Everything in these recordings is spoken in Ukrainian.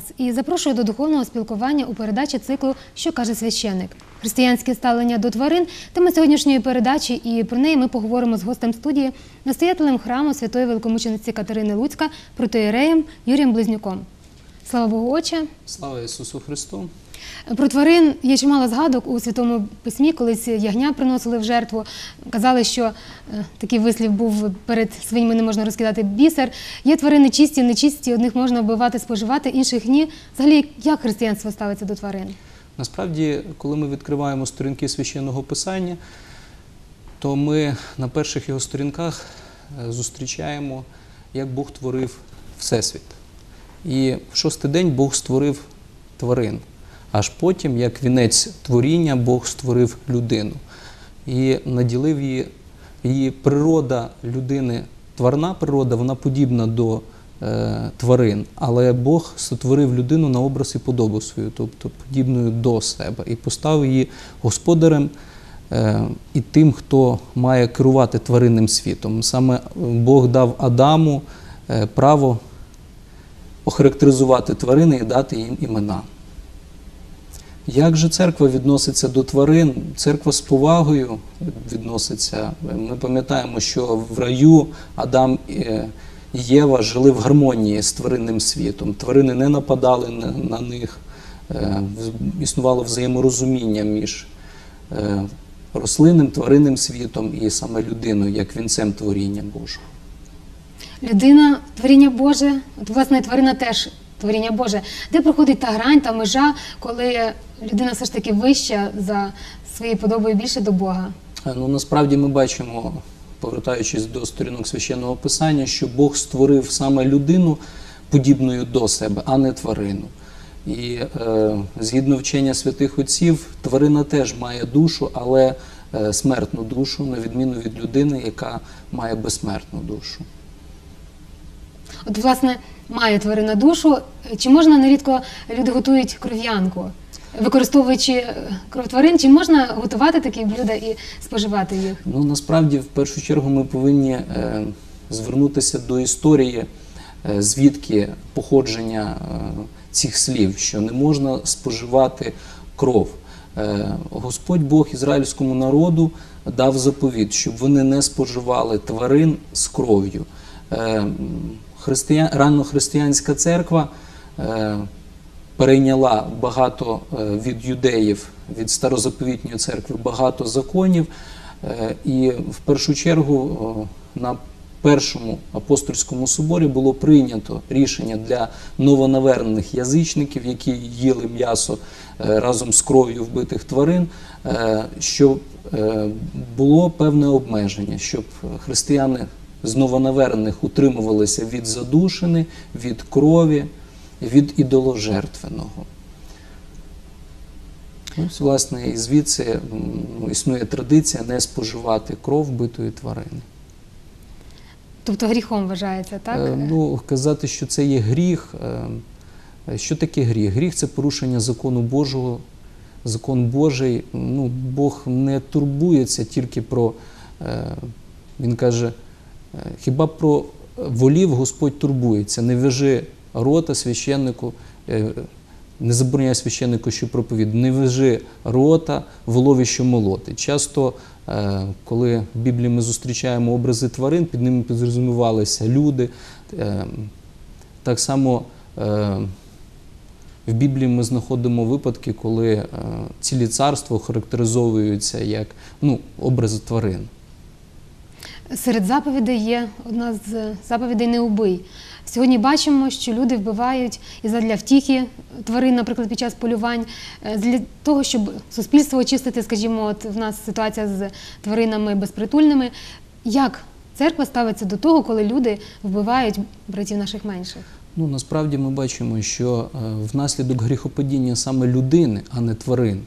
Вас і запрошую до духовного спілкування у передачі циклу Що каже священник? Християнське ставлення до тварин. Тема сьогоднішньої передачі, і про неї ми поговоримо з гостем студії, настоятелем храму святої великомучениці Катерини Луцька, протоєреєм Юрієм Близнюком. Слава Богу, Отче! Слава Ісусу Христу! Про тварин є чимало згадок у святому письмі, колись ягня приносили в жертву. Казали, що е, такий вислів був перед свинями не можна розкидати бісер. Є тварини чисті, нечисті, одних можна вбивати, споживати, інших ні. Взагалі, як християнство ставиться до тварин? Насправді, коли ми відкриваємо сторінки священного писання, то ми на перших його сторінках е, зустрічаємо, як Бог творив Всесвіт. І в шостий день Бог створив тварин. Аж потім, як вінець творіння, Бог створив людину і наділив її, її природа людини, тварна природа, вона подібна до е, тварин, але Бог сотворив людину на образ і подобу свою, тобто подібною до себе, і поставив її господарем е, і тим, хто має керувати тваринним світом. Саме Бог дав Адаму е, право охарактеризувати тварини і дати їм імена. Як же церква відноситься до тварин? Церква з повагою відноситься. Ми пам'ятаємо, що в раю Адам і Єва жили в гармонії з тваринним світом. Тварини не нападали на, на них, Е, існувало взаєморозуміння між е, рослинним, тваринним світом і саме людиною, як вінцем творіння Божого. Людина творіння Боже, от власне тварина теж творіння Боже. Де проходить та грань, та межа, коли людина все ж таки вища за своєю подобою більше до Бога? Е, Ну, насправді ми бачимо, повертаючись до сторінок священного писання, що Бог створив саме людину подібною до себе, а не тварину. І е, згідно вчення святих отців, тварина теж має душу, але е, смертну душу, на відміну від людини, яка має безсмертну душу. От, власне, має тварина душу. Чи можна нерідко люди готують кров'янку, використовуючи е, кров тварин, чи можна готувати такі блюда і споживати їх? Ну насправді, в першу чергу, ми повинні е, звернутися до історії, е, звідки походження е, цих слів, що не можна споживати кров. Е, Господь Бог ізраїльському народу дав заповіт, щоб вони не споживали тварин з кров'ю. Е, Християн, раннохристиянська церква е, перейняла багато е, від юдеїв, від старозаповітньої церкви багато законів. Е, І в першу чергу о, на першому апостольському соборі було прийнято рішення для новонавернених язичників, які їли м'ясо е, разом з кров'ю вбитих тварин, е, щоб е, було певне обмеження, щоб християни з новонавернених утримувалися від задушини, від крові, від ідоложертвеного. Ось, власне, і звідси ну, існує традиція не споживати кров вбитої тварини. Тобто гріхом вважається, так? Е, Ну, казати, що це є гріх. е, Що таке гріх? Гріх це порушення закону Божого. Закон Божий, ну, Бог не турбується тільки про, е, він каже, е, хіба про волів Господь турбується, не вяжи рота священнику, е, не забороняє священнику, що проповідь, не вяжи рота волові, що молотить. Часто, е, коли в Біблії ми зустрічаємо образи тварин, під ними підрозумівалися люди. Е, Так само в Біблії ми знаходимо випадки, коли цілі царства характеризовуються як ну, образи тварин. Серед заповідей є одна з заповідей не убий. Сьогодні бачимо, що люди вбивають і задля втіхи тварин, наприклад, під час полювань, е, для того, щоб суспільство очистити, скажімо, от в нас ситуація з тваринами безпритульними. Як церква ставиться до того, коли люди вбивають братів наших менших? Ну, насправді ми бачимо, що е, внаслідок гріхопадіння саме людини, а не тварин,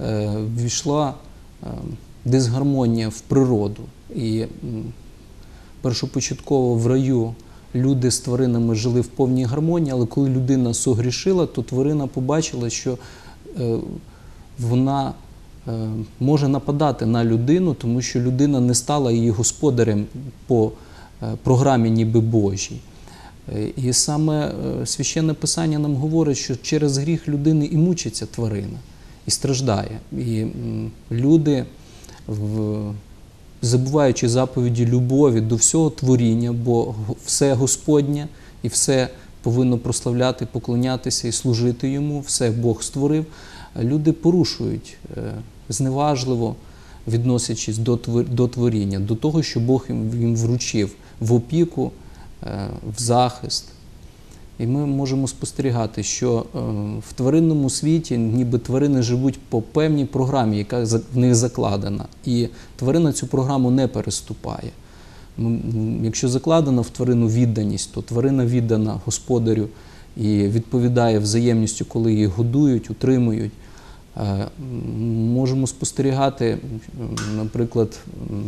е, ввійшла дисгармонія в природу. І першопочатково в раю люди з тваринами жили в повній гармонії, але коли людина согрішила, то тварина побачила, що е, вона е, може нападати на людину, тому що людина не стала її господарем по е, програмі ніби Божій. І саме священне писання нам говорить, що через гріх людини і мучиться тварина, і страждає. І люди, в- забуваючи заповіді любові до всього творіння, бо все Господнє і все повинно прославляти, поклонятися і служити йому, все Бог створив. Люди порушують е, зневажливо, відносячись до творіння, до того, що Бог їм їм вручив в опіку, е, в захист. І ми можемо спостерігати, що е, в тваринному світі ніби тварини живуть по певній програмі, яка в них закладена. І тварина цю програму не переступає. М, Якщо закладена в тварину відданість, то тварина віддана господарю і відповідає взаємністю, коли її годують, утримують. Е, Можемо спостерігати, наприклад,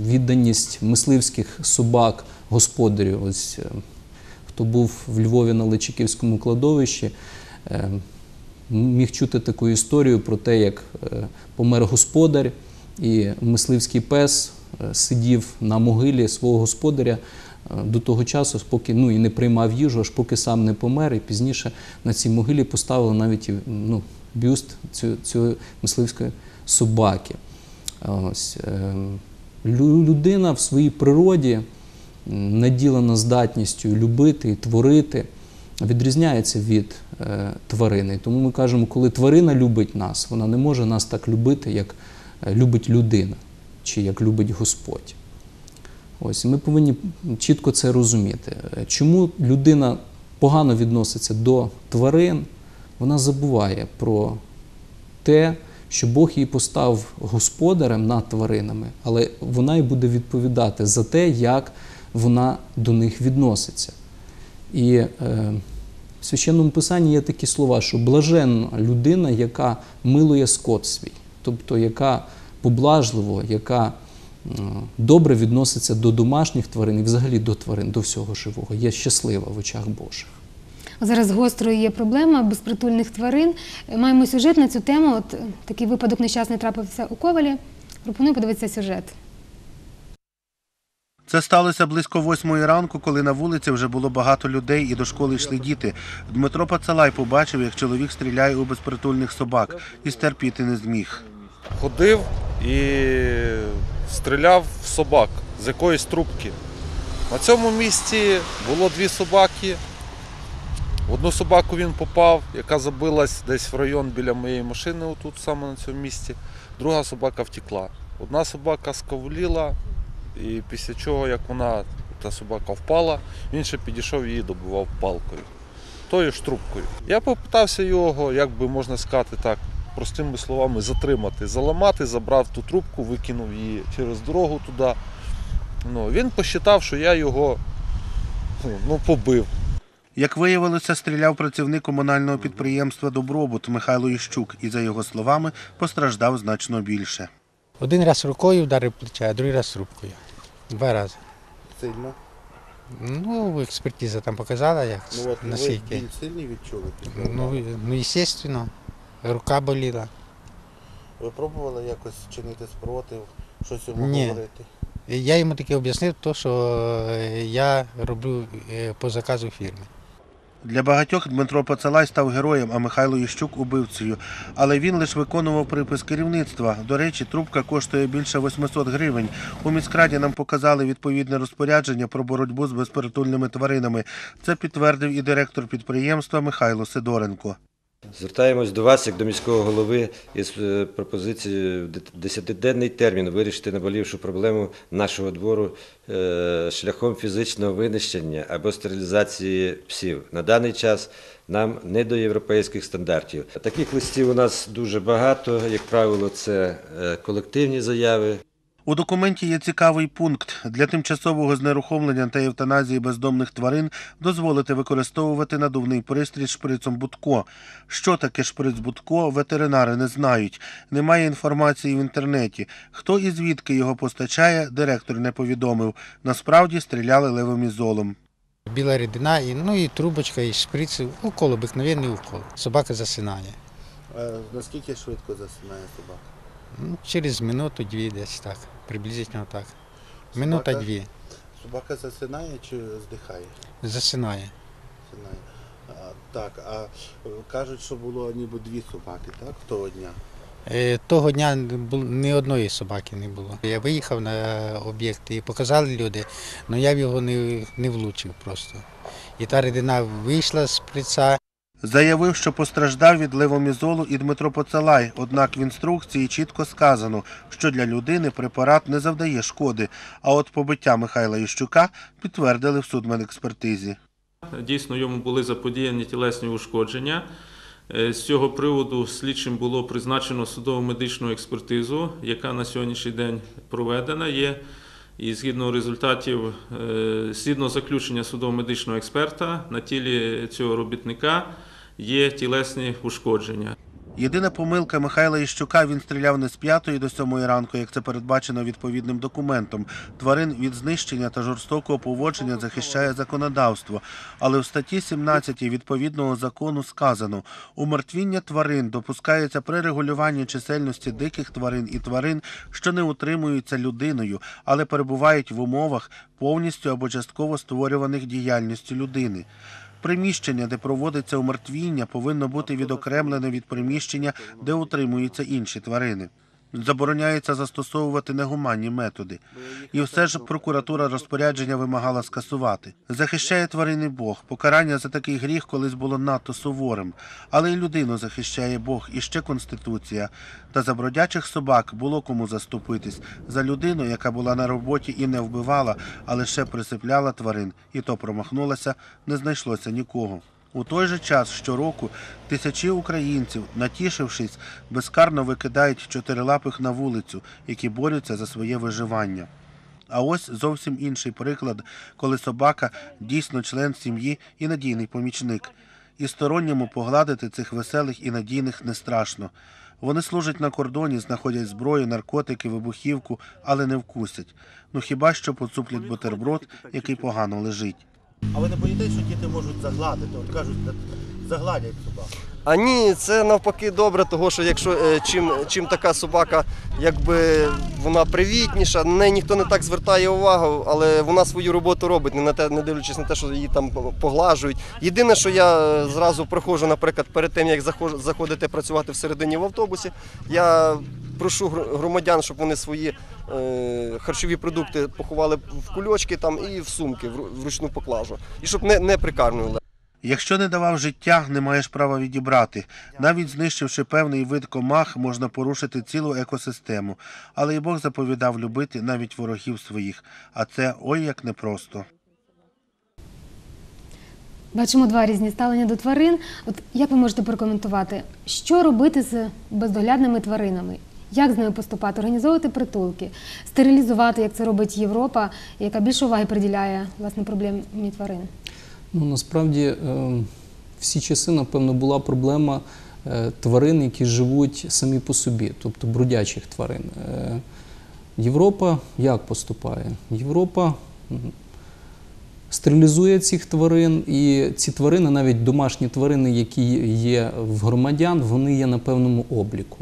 відданість мисливських собак господарю. Ось е, хто був в Львові на Личаківському кладовищі, е, міг чути таку історію про те, як е, помер господар, і мисливський пес е, сидів на могилі свого господаря до того часу, поки ну, і не приймав їжу, аж поки сам не помер. І пізніше на цій могилі поставили навіть ну, бюст цієї мисливської собаки. Ось, людина в своїй природі наділена здатністю любити і творити, відрізняється від е, тварини. Тому ми кажемо, коли тварина любить нас, вона не може нас так любити, як е, любить людина чи як любить Господь. Ось і ми повинні чітко це розуміти. Чому людина погано відноситься до тварин, вона забуває про те, що Бог її постав господарем над тваринами, але вона й буде відповідати за те, як вона до них відноситься. І е, в священному писанні є такі слова, що блаженна людина, яка милує скот свій, тобто яка поблажливо, яка м, добре відноситься до домашніх тварин і взагалі до тварин, до всього живого, є щаслива в очах Божих. Зараз гострою є проблема безпритульних тварин. Е, Маємо сюжет на цю тему. От е, такий випадок нещасний трапився у Ковалі. Пропоную подивитися сюжет. Це сталося близько восьмої ранку, коли на вулиці вже було багато людей і до школи йшли діти. Дмитро Пацалай побачив, як чоловік стріляє у безпритульних собак і стерпіти не зміг. ходив і стріляв в собак з якоїсь трубки. На цьому місці було дві собаки. В одну собаку він попав, яка забилась десь в район біля моєї машини, отут саме на цьому місці. Друга собака втекла. Одна собака сковліла, і після чого, як вона, та собака впала, він ще підійшов її добивав палкою. Тою ж трубкою. Я попитався його, як би можна сказати так, простими словами, затримати, заламати, забрав ту трубку, викинув її через дорогу туди. Ну, він посчитав, що я його ну, ну, побив. Як виявилося, стріляв працівник комунального підприємства Добробут Михайло Іщук і, за його словами, постраждав значно більше. Один раз рукою вдарив плече, а другий раз трубкою. Два рази. Сильно? Ну, експертиза там показала, як наскільки. сильний відчули Ну, ну, звісно, рука боліла. Ви пробували якось чинити спротив, щось йому Ні. говорити? І Я йому таки об'яснив, то, що е, я роблю е, по заказу фірми. Для багатьох Дмитро Пацалай став героєм, а Михайло Іщук убивцею. Але він лише виконував припис керівництва. До речі, трубка коштує більше 800 гривень. У міськраді нам показали відповідне розпорядження про боротьбу з безпритульними тваринами. Це підтвердив і директор підприємства Михайло Сидоренко. Звертаємось до вас, як до міського голови, із е, пропозицією десятиденний термін вирішити наболівшу проблему нашого двору е, шляхом фізичного винищення або стерилізації псів. На даний час нам не до європейських стандартів. Таких листів у нас дуже багато. Як правило, це е, колективні заяви. У документі є цікавий пункт для тимчасового знерухомлення та евтаназії бездомних тварин дозволити використовувати надувний пристрій шприцом Будко. Що таке шприц Будко, ветеринари не знають. Немає інформації в інтернеті. Хто і звідки його постачає, директор не повідомив. Насправді стріляли левомізолом. Біла рідина, і, ну і трубочка, і шприц, укол, обикновенний укол. Собака засинає. Наскільки швидко засинає собака? Ну, через минуту-дві десь так, приблизно так. Минута-дві. Собака засинає чи здихає? Засинає. Синай. А, так, а е, кажуть, що було ніби дві собаки, так, того дня. Е, Того дня не бу- ні одної собаки не було. Я виїхав на об'єкт і показали люди, але я в його не, не влучив просто. І та рідина вийшла з прица, Заявив, що постраждав від левомізолу і Дмитро Поцалай, однак в інструкції чітко сказано, що для людини препарат не завдає шкоди, а от побиття Михайла Ющука підтвердили в судмедекспертизі. Дійсно, йому були заподіяні тілесні ушкодження. Е, З цього приводу слідчим було призначено судово медичну експертизу, яка на сьогоднішній день проведена є. І згідно результатів, е, згідно заключення судово-медичного експерта, на тілі цього робітника є тілесні ушкодження. Єдина помилка Михайла Іщука він стріляв не з 5 до 7 ранку, як це передбачено відповідним документом. Тварин від знищення та жорстокого поводження захищає законодавство. Але в статті 17 відповідного закону сказано: умертвіння тварин допускається при регулюванні чисельності диких тварин і тварин, що не утримуються людиною, але перебувають в умовах повністю або частково створюваних діяльністю людини. Приміщення, де проводиться умертвіння, повинно бути відокремлене від приміщення, де утримуються інші тварини. Забороняється застосовувати негуманні методи. І все ж прокуратура розпорядження вимагала скасувати. Захищає тварини Бог. Покарання за такий гріх колись було надто суворим. Але і людину захищає Бог, і ще Конституція. Та за бродячих собак було кому заступитись. За людину, яка була на роботі і не вбивала, а лише присипляла тварин, і то промахнулася, не знайшлося нікого. У той же час щороку тисячі українців, натішившись, безкарно викидають чотирилапих на вулицю, які борються за своє виживання. А ось зовсім інший приклад, коли собака дійсно член сім'ї і надійний помічник. І сторонньому погладити цих веселих і надійних не страшно. Вони служать на кордоні, знаходять зброю, наркотики, вибухівку, але не вкусять. Ну хіба що поцуплять бутерброд, який погано лежить. А ви не боїтесь, що діти можуть загладити? От кажуть, загладять собаку. А ні, це навпаки добре, того що якщо е, чим, чим така собака, якби вона привітніша, на неї ніхто не так звертає увагу, але вона свою роботу робить, не на те, не дивлячись на те, що її там поглажують. Єдине, що я е, зразу проходжу, наприклад, перед тим як заходити працювати всередині в автобусі, я прошу гр- громадян, щоб вони свої харчові продукти поховали в кульочки там і в сумки в ру- вручну поклажу. І щоб не, не прикармлювали. Якщо не давав життя, не маєш права відібрати. Навіть знищивши певний вид комах, можна порушити цілу екосистему. Але і Бог заповідав любити навіть ворогів своїх. А це ой як непросто. Бачимо два різні ставлення до тварин. От як ви можете прокоментувати, що робити з бездоглядними тваринами? Як з ними поступати? Організовувати притулки, стерилізувати, як це робить Європа, яка більше уваги приділяє власне проблемі тварин? Ну, насправді, е, всі часи, напевно, була проблема е, тварин, які живуть самі по собі, тобто бродячих тварин. Е, Європа як поступає? Європа стерилізує цих тварин, і ці тварини, навіть домашні тварини, які є в громадян, вони є на певному обліку.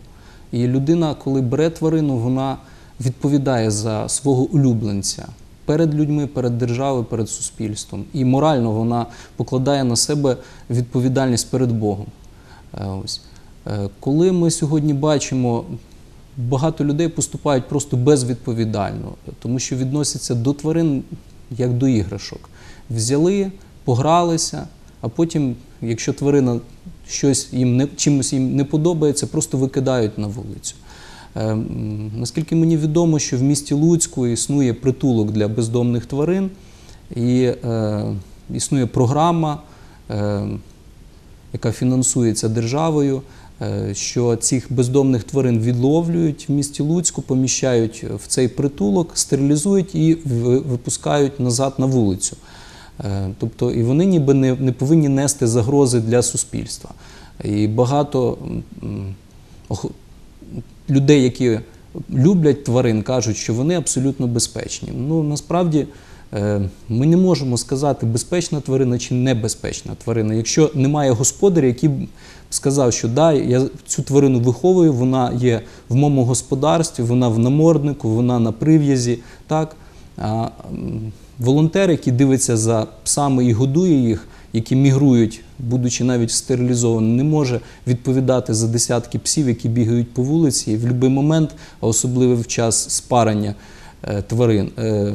І людина, коли бере тварину, вона відповідає за свого улюбленця перед людьми, перед державою, перед суспільством. І морально вона покладає на себе відповідальність перед Богом. Е, Ось. Е, Коли ми сьогодні бачимо, багато людей поступають просто безвідповідально, тому що відносяться до тварин як до іграшок. Взяли, погралися, а потім, якщо тварина щось їм не, чимось їм не подобається, просто викидають на вулицю. Е, Наскільки мені відомо, що в місті Луцьку існує притулок для бездомних тварин, і е, існує програма, е, яка фінансується державою, що цих бездомних тварин відловлюють в місті Луцьку, поміщають в цей притулок, стерилізують і випускають назад на вулицю. Е, Тобто і вони ніби не, не повинні нести загрози для суспільства. І багато людей, які люблять тварин, кажуть, що вони абсолютно безпечні. Ну насправді е, ми не можемо сказати, безпечна тварина чи небезпечна тварина, якщо немає господаря, який б сказав, що да, я цю тварину виховую, вона є в моєму господарстві, вона в наморднику, вона на прив'язі. Так? Волонтер, який дивиться за псами і годує їх, які мігрують, будучи навіть стерилізованими, не може відповідати за десятки псів, які бігають по вулиці, і в будь-який момент, а особливо в час спарення е, тварин, е,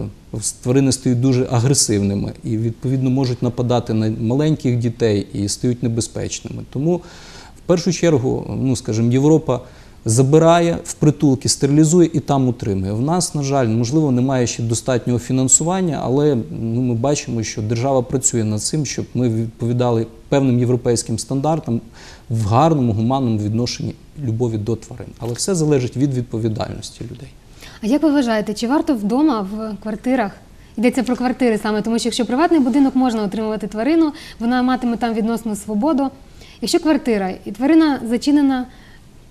тварини стають дуже агресивними і відповідно можуть нападати на маленьких дітей і стають небезпечними. Тому в першу чергу, ну скажімо, Європа забирає в притулки, стерилізує і там утримує. В нас, на жаль, можливо, немає ще достатнього фінансування, але ну, ми бачимо, що держава працює над цим, щоб ми відповідали певним європейським стандартам в гарному, гуманному відношенні любові до тварин. Але все залежить від відповідальності людей. А як ви вважаєте, чи варто вдома в квартирах? Йдеться про квартири саме, тому що якщо приватний будинок можна отримувати тварину, вона матиме там відносну свободу. Якщо квартира і тварина зачинена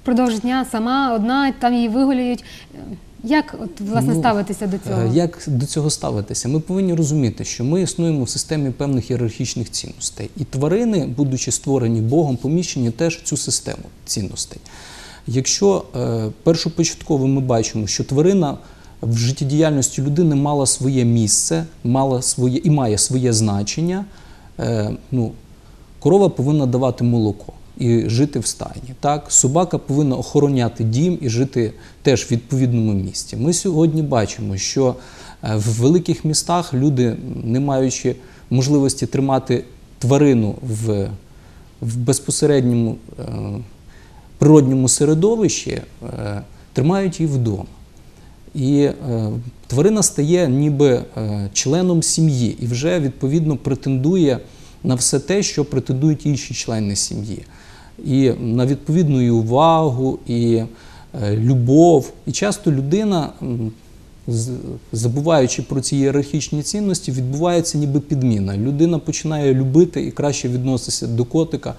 впродовж дня сама, одна, там її вигулюють. Як от, власне Ну, ставитися до цього? Е, Як до цього ставитися? Ми повинні розуміти, що ми існуємо в системі певних ієрархічних цінностей. І тварини, будучи створені Богом, поміщені теж в цю систему цінностей. Якщо е, першопочатково ми бачимо, що тварина в життєдіяльності людини мала своє місце, мала своє і має своє значення, е, ну, корова повинна давати молоко і жити в стайні. Так? Собака повинна охороняти дім і жити теж в відповідному місці. Ми сьогодні бачимо, що е, в великих містах люди, не маючи можливості тримати тварину в, в безпосередньому е, природньому середовищі, е, тримають її вдома. І е, тварина стає ніби е, членом сім'ї і вже відповідно претендує на все те, що претендують інші члени сім'ї. І на відповідну і увагу, і е, любов. І часто людина, забуваючи про ці ієрархічні цінності, відбувається ніби підміна. Людина починає любити і краще відноситися до котика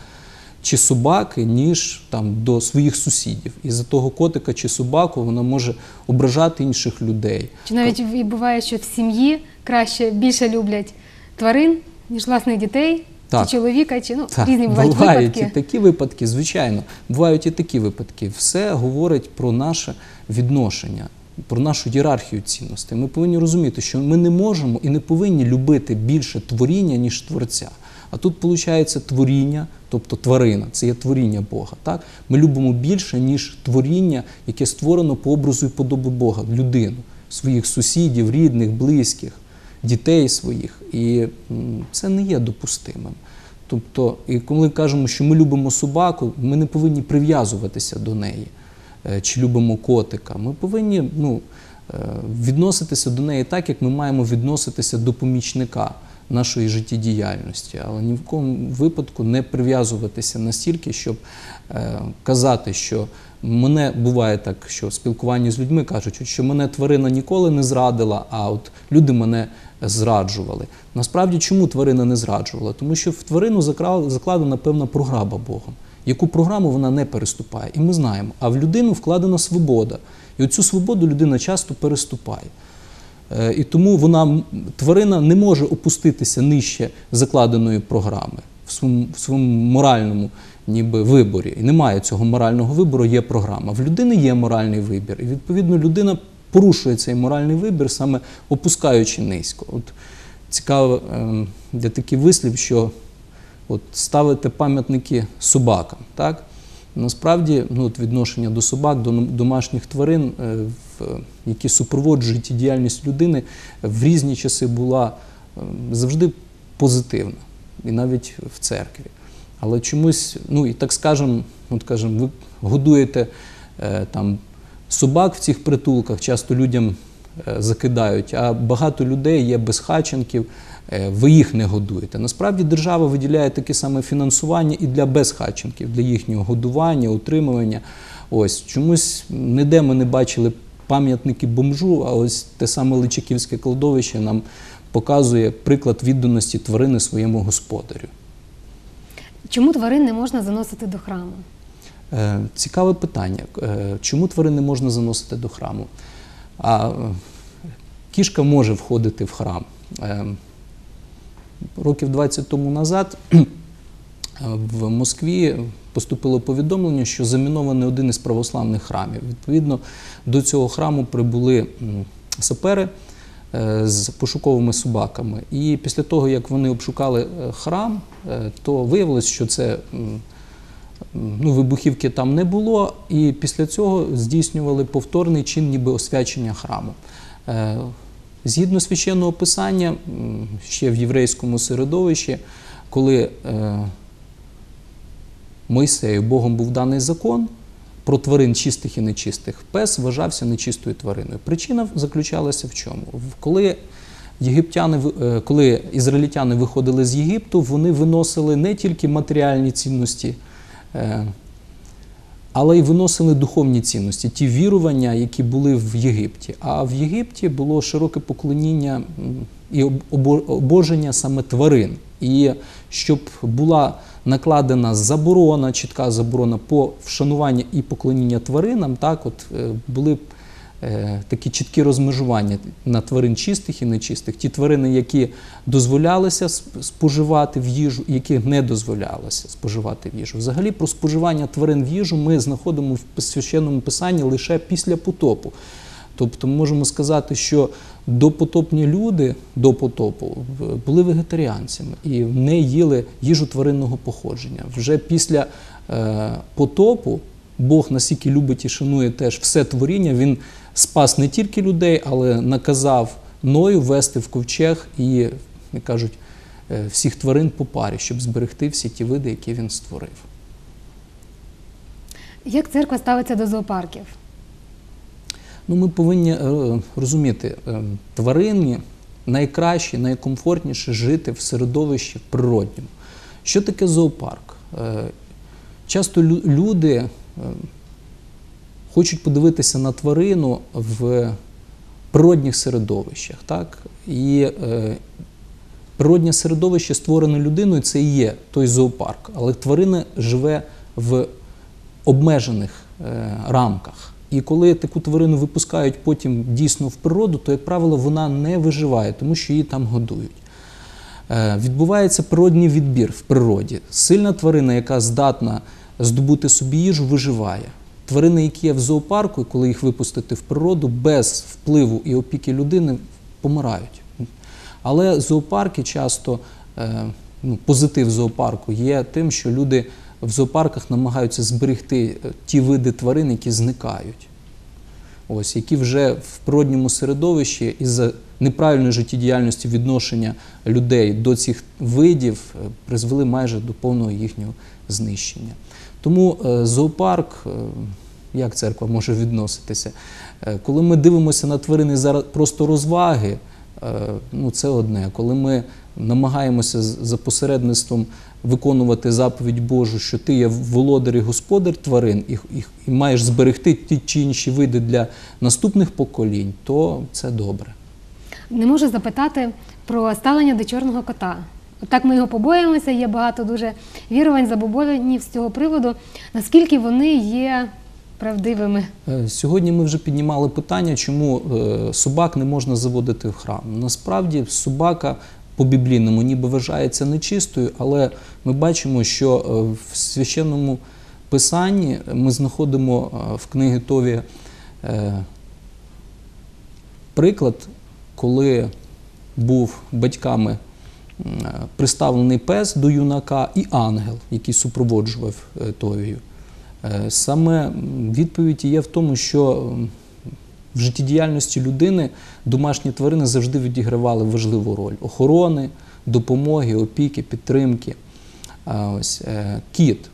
чи собаки, ніж там до своїх сусідів. І за того котика чи собаку вона може ображати інших людей. Чи навіть і буває, що в сім'ї краще більше люблять тварин, ніж власних дітей, Так. чи чоловіка, чи ну, Так, різні бувають, бувають випадки. і такі випадки, звичайно, бувають і такі випадки. Все говорить про наше відношення, про нашу ієрархію цінностей. Ми повинні розуміти, що ми не можемо і не повинні любити більше творіння, ніж творця. А тут виходить творіння, тобто тварина, це є творіння Бога. Так? Ми любимо більше, ніж творіння, яке створено по образу і подобу Бога, людину, своїх сусідів, рідних, близьких, дітей своїх. І це не є допустимим. Тобто, і коли кажемо, що ми любимо собаку, ми не повинні прив'язуватися до неї е, чи любимо котика. Ми повинні ну, е, відноситися до неї так, як ми маємо відноситися до помічника нашої життєдіяльності, але ні в якому випадку не прив'язуватися настільки, щоб е, казати, що мене буває так, що в спілкуванні з людьми кажуть, що мене тварина ніколи не зрадила, а от люди мене зраджували. Насправді, чому тварина не зраджувала? Тому що в тварину закладена певна програма Богом, яку програму вона не переступає. І ми знаємо, а в людину вкладена свобода. І оцю свободу людина часто переступає. Е, І тому вона, тварина не може опуститися нижче закладеної програми в своєму, в своєму моральному ніби, виборі. І немає цього морального вибору, є програма. В людини є моральний вибір. І відповідно людина порушує цей моральний вибір, саме опускаючи низько. От цікаво, е, є такий вислів, що от ставити пам'ятники собакам. Так? Насправді, ну, от відношення до собак, до домашніх тварин, е, які супроводжують життєдіяльність людини, в різні часи була е, завжди позитивна, і навіть в церкві. Але чомусь, ну і так скажемо, от кажемо, ви годуєте е, там собак в цих притулках, часто людям е, закидають, а багато людей є безхатченків, е, ви їх не годуєте. Насправді держава виділяє таке саме фінансування і для безхатченків, для їхнього годування, утримування. Ось чомусь ніде ми не бачили пам'ятники бомжу, а ось те саме Личаківське кладовище нам показує приклад відданості тварини своєму господарю. Чому тварин не можна заносити до храму? Е, Цікаве питання. Е, Чому тварин не можна заносити до храму? А кішка може входити в храм. Е, Років 20 тому назад в Москві поступило повідомлення, що замінований один із православних храмів. Відповідно, до цього храму прибули сапери е, з пошуковими собаками. І після того, як вони обшукали е, храм, е, то виявилось, що це ну, вибухівки там не було, і після цього здійснювали повторний чин ніби освячення храму. Згідно священного писання, ще в єврейському середовищі, коли Мойсею Богом був даний закон про тварин чистих і нечистих, пес вважався нечистою твариною. Причина заключалася в чому? Коли єгиптяни, е, коли ізраїльтяни виходили з Єгипту, вони виносили не тільки матеріальні цінності, е, але й виносили духовні цінності, ті вірування, які були в Єгипті. А в Єгипті було широке поклоніння і об- обоження саме тварин. І щоб була накладена заборона, чітка заборона по вшануванню і поклоніння тваринам, так от е, були е, такі чіткі розмежування на тварин чистих і нечистих. Ті тварини, які дозволялися споживати в їжу, які не дозволялося споживати в їжу. Взагалі про споживання тварин в їжу ми знаходимо в священному писанні лише після потопу. Тобто ми можемо сказати, що допотопні люди до потопу були вегетаріанцями і не їли їжу тваринного походження. Вже після е, потопу Бог настільки любить і шанує теж все творіння, він спас не тільки людей, але наказав Ною вести в ковчег і, як кажуть, е, всіх тварин по парі, щоб зберегти всі ті види, які він створив. Як церква ставиться до зоопарків? Ну, ми повинні е, розуміти, е, тварині найкраще, найкомфортніше жити в середовищі природньому. Що таке зоопарк? Е, часто люди хочуть подивитися на тварину в природних середовищах. Так? І природнє середовище, створене людиною, це і є той зоопарк. Але тварина живе в обмежених рамках. І коли таку тварину випускають потім дійсно в природу, то, як правило, вона не виживає, тому що її там годують. Е, Відбувається природній відбір в природі. Сильна тварина, яка здатна здобути собі їжу, виживає. Тварини, які є в зоопарку, коли їх випустити в природу, без впливу і опіки людини помирають. Але зоопарки часто, е, ну, позитив зоопарку є тим, що люди в зоопарках намагаються зберегти е, ті види тварин, які зникають. Ось, які вже в природньому середовищі із-за неправильної життєдіяльності відношення людей до цих видів е, призвели майже до повного їхнього знищення. Тому е, зоопарк, як церква може відноситися? Коли ми дивимося на тварини зараз просто розваги, ну це одне. Коли ми намагаємося за посередництвом виконувати заповідь Божу, що ти є володар і господар тварин і, і, і маєш зберегти ті чи інші види для наступних поколінь, то це добре. Не можу запитати про ставлення до чорного кота. Так ми його побоїмося, є багато дуже вірувань, забобонів з цього приводу. Наскільки вони є правдивими? Е, Сьогодні ми вже піднімали питання, чому е, собак не можна заводити в храм. Насправді собака по біблійному ніби вважається нечистою, але ми бачимо, що е, в священному писанні ми знаходимо е, в книгі Тові е, приклад, коли був батьками приставлений пес до юнака і ангел, який супроводжував Товію. Саме відповідь є в тому, що в життєдіяльності людини домашні тварини завжди відігравали важливу роль охорони, допомоги, опіки, підтримки. Ось е, кіт.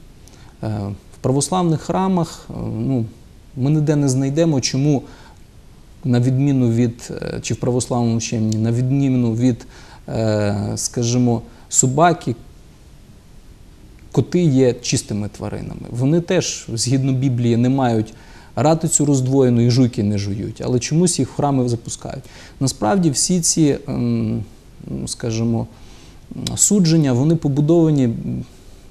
Е, В православних храмах е, ну, ми ніде не знайдемо, чому на відміну від, чи в православному вченні, на відміну від, скажімо, собаки, коти є чистими тваринами. Вони теж, згідно Біблії, не мають ратицю роздвоєну і жуйки не жують, але чомусь їх в храми запускають. Насправді всі ці, ем, ну, скажімо, судження, вони побудовані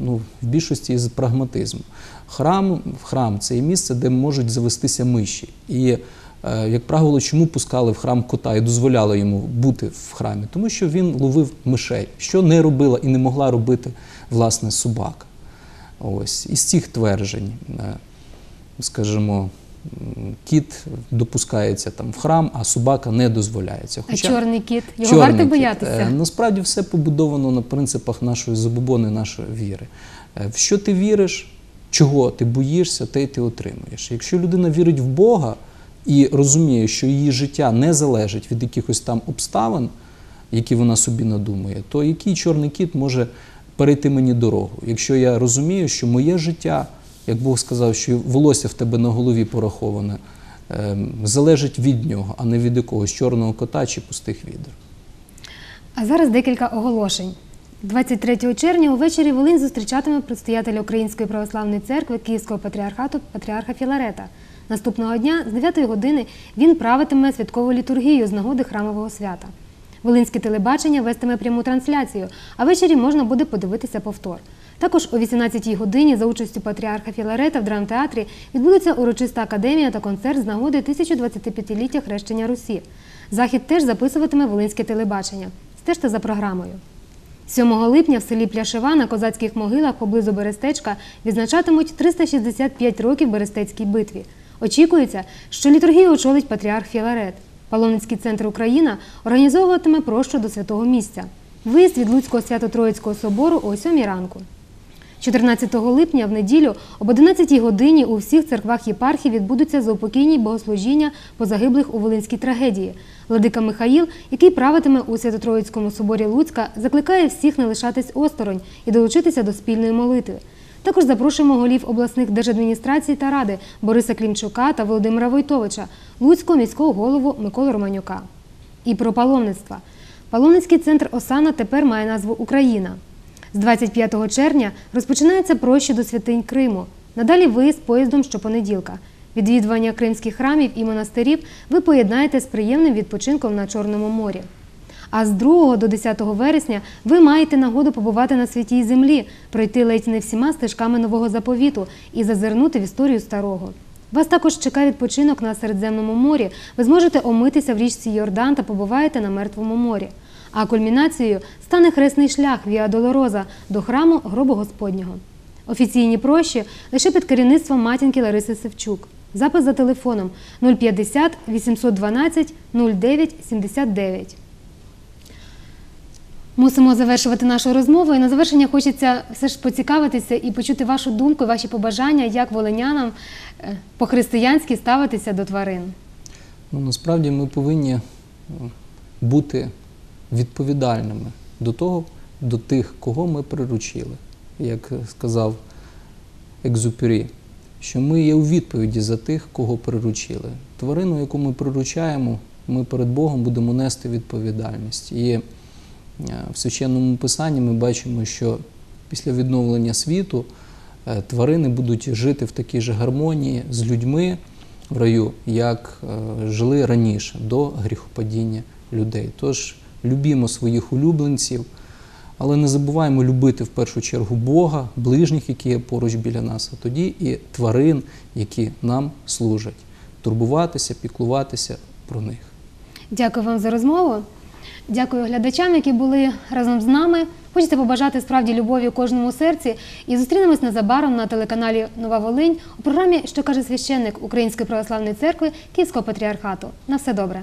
ну, в більшості з прагматизму. Храм, храм це є місце, де можуть завестися миші. І, е, як правило, чому пускали в храм кота і дозволяли йому бути в храмі? Тому що він ловив мишей, що не робила і не могла робити власне собака. Ось із цих тверджень, е, скажімо, кіт допускається там в храм, а собака не дозволяється. А чорний кіт, його Чорний варто кіт. боятися. Е, Насправді все побудовано на принципах нашої забобони, нашої віри. Е, В що ти віриш, чого ти боїшся, те й ти отримуєш. Якщо людина вірить в Бога і розуміє, що її життя не залежить від якихось там обставин, які вона собі надумує, то який чорний кіт може перейти мені дорогу? Якщо я розумію, що моє життя, як Бог сказав, що волосся в тебе на голові пораховане, ем, залежить від нього, а не від якогось чорного кота чи пустих відер. А зараз декілька оголошень. 23 червня увечері Волинь зустрічатиме предстоятеля Української православної церкви Київського патріархату патріарха Філарета. Наступного дня з 9 години він правитиме святкову літургію з нагоди храмового свята. Волинське телебачення вестиме пряму трансляцію, а ввечері можна буде подивитися повтор. Також о 18-й годині за участю патріарха Філарета в драмтеатрі відбудеться урочиста академія та концерт з нагоди 1025-ліття хрещення Русі. Захід теж записуватиме Волинське телебачення. Стежте за програмою. 7 липня в селі Пляшева на козацьких могилах поблизу Берестечка відзначатимуть 365 років Берестецькій битві. Очікується, що літургію очолить патріарх Філарет. Паломницький центр Україна організовуватиме прощу до святого місця. Виїзд від Луцького свято-Троїцького собору о 7 ранку. 14 липня в неділю об 11 годині у всіх церквах єпархії відбудуться заупокійні богослужіння по загиблих у Волинській трагедії. Владика Михаїл, який правитиме у Свято-Троїцькому соборі Луцька, закликає всіх не лишатись осторонь і долучитися до спільної молитви. Також запрошуємо голів обласних держадміністрацій та ради Бориса Клімчука та Володимира Войтовича, Луцького міського голову Миколу Романюка. І про паломництва. Паломницький центр Осана тепер має назву Україна. З 25 червня розпочинається прощі до святинь Криму. Надалі виїзд поїздом щопонеділка. Відвідування кримських храмів і монастирів ви поєднаєте з приємним відпочинком на Чорному морі. А з 2 до 10 вересня ви маєте нагоду побувати на святій землі, пройти ледь не всіма стежками нового заповіту і зазирнути в історію старого. Вас також чекає відпочинок на Середземному морі. Ви зможете омитися в річці Йордан та побуваєте на Мертвому морі. А кульмінацією стане хресний шлях Віа Долороза до храму Гробу Господнього. Офіційні прощі лише під керівництвом матінки Лариси Севчук. Запис за телефоном 050 812 09 79. Мусимо завершувати нашу розмову. І на завершення хочеться все ж поцікавитися і почути вашу думку, ваші побажання, як волинянам е, по-християнськи ставитися до тварин. Ну, насправді ми повинні е, бути відповідальними до того, до тих, кого ми приручили. Як сказав Екзупері, що ми є у відповіді за тих, кого приручили. Тварину, яку ми приручаємо, ми перед Богом будемо нести відповідальність. І е, в священному писанні ми бачимо, що після відновлення світу е, тварини будуть жити в такій же гармонії з людьми в раю, як е, жили раніше до гріхопадіння людей. Тож любімо своїх улюбленців, але не забуваємо любити в першу чергу Бога, ближніх, які є поруч біля нас, а тоді і тварин, які нам служать, турбуватися, піклуватися про них. Дякую вам за розмову. Дякую глядачам, які були разом з нами. Хочеться побажати справді любові у кожному серці. І зустрінемось незабаром на телеканалі Нова Волинь у програмі Що каже священник Української православної церкви Київського патріархату. На все добре.